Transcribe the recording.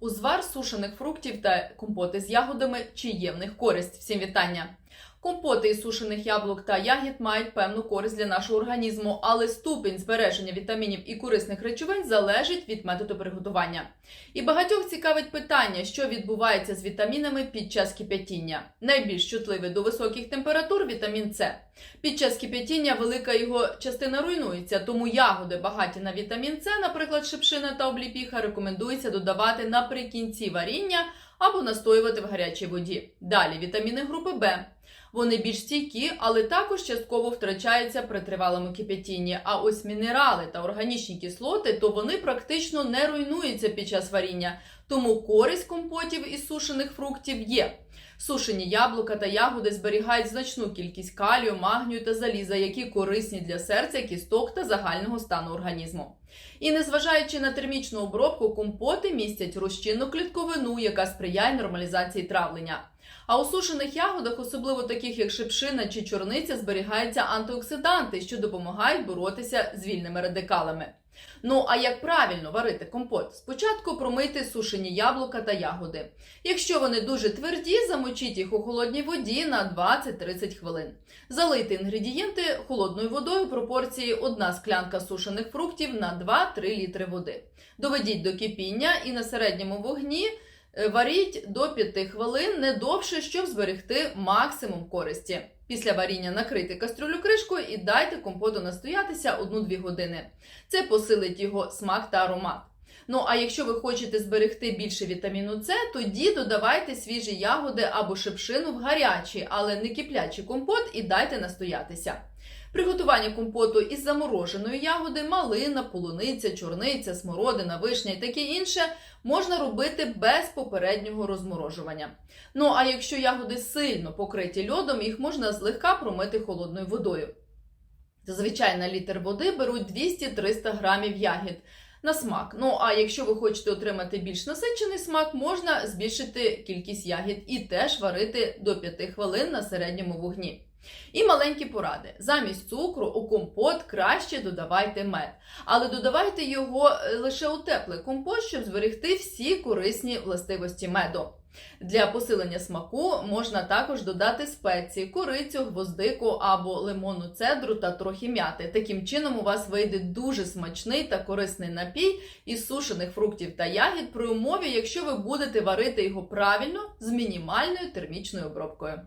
Узвар сушених фруктів та компоти з ягодами чи є користь. Всім вітання! Компоти із сушених яблук та ягід мають певну користь для нашого організму, але ступінь збереження вітамінів і корисних речовин залежить від методу приготування. І багатьох цікавить питання, що відбувається з вітамінами під час кип'ятіння. Найбільш чутливий до високих температур вітамін С. Під час кип'ятіння велика його частина руйнується, тому ягоди багаті на вітамін С, наприклад, шипшина та обліпіха, рекомендується додавати наприкінці варіння або настоювати в гарячій воді. Далі вітаміни групи Б. Вони більш стійкі, але також частково втрачаються при тривалому кип'ятінні. А ось мінерали та органічні кислоти, то вони практично не руйнуються під час варіння, тому користь компотів із сушених фруктів є. Сушені яблука та ягоди зберігають значну кількість калію, магнію та заліза, які корисні для серця, кісток та загального стану організму. І незважаючи на термічну обробку, компоти містять розчинну клітковину, яка сприяє нормалізації травлення. А у сушених ягодах, особливо таких як шипшина чи чорниця, зберігаються антиоксиданти, що допомагають боротися з вільними радикалами. Ну а як правильно варити компот? Спочатку промийте сушені яблука та ягоди. Якщо вони дуже тверді, замочіть їх у холодній воді на 20-30 хвилин. Залийте інгредієнти холодною водою пропорції 1 склянка сушених фруктів на 2-3 літри води. Доведіть до кипіння і на середньому вогні варіть до 5 хвилин, не довше, щоб зберегти максимум користі. Після варіння накрийте кастрюлю кришкою і дайте компоту настоятися 1-2 години. Це посилить його смак та аромат. Ну а якщо ви хочете зберегти більше вітаміну С, тоді додавайте свіжі ягоди або шипшину в гарячий, але не киплячий компот і дайте настоятися. Приготування компоту із замороженої ягоди, малина, полуниця, чорниця, смородина, вишня і таке інше можна робити без попереднього розморожування. Ну а якщо ягоди сильно покриті льодом, їх можна злегка промити холодною водою. Зазвичай на літр води беруть 200-300 грамів ягід на смак. Ну а якщо ви хочете отримати більш насичений смак, можна збільшити кількість ягід і теж варити до 5 хвилин на середньому вогні. І маленькі поради. Замість цукру у компот краще додавайте мед, але додавайте його е, лише у теплий компот, щоб зберегти всі корисні властивості меду. Для посилення смаку можна також додати спеції, корицю, гвоздику або лимонну цедру та трохи м'яти. Таким чином у вас вийде дуже смачний та корисний напій із сушених фруктів та ягід при умові, якщо ви будете варити його правильно з мінімальною термічною обробкою.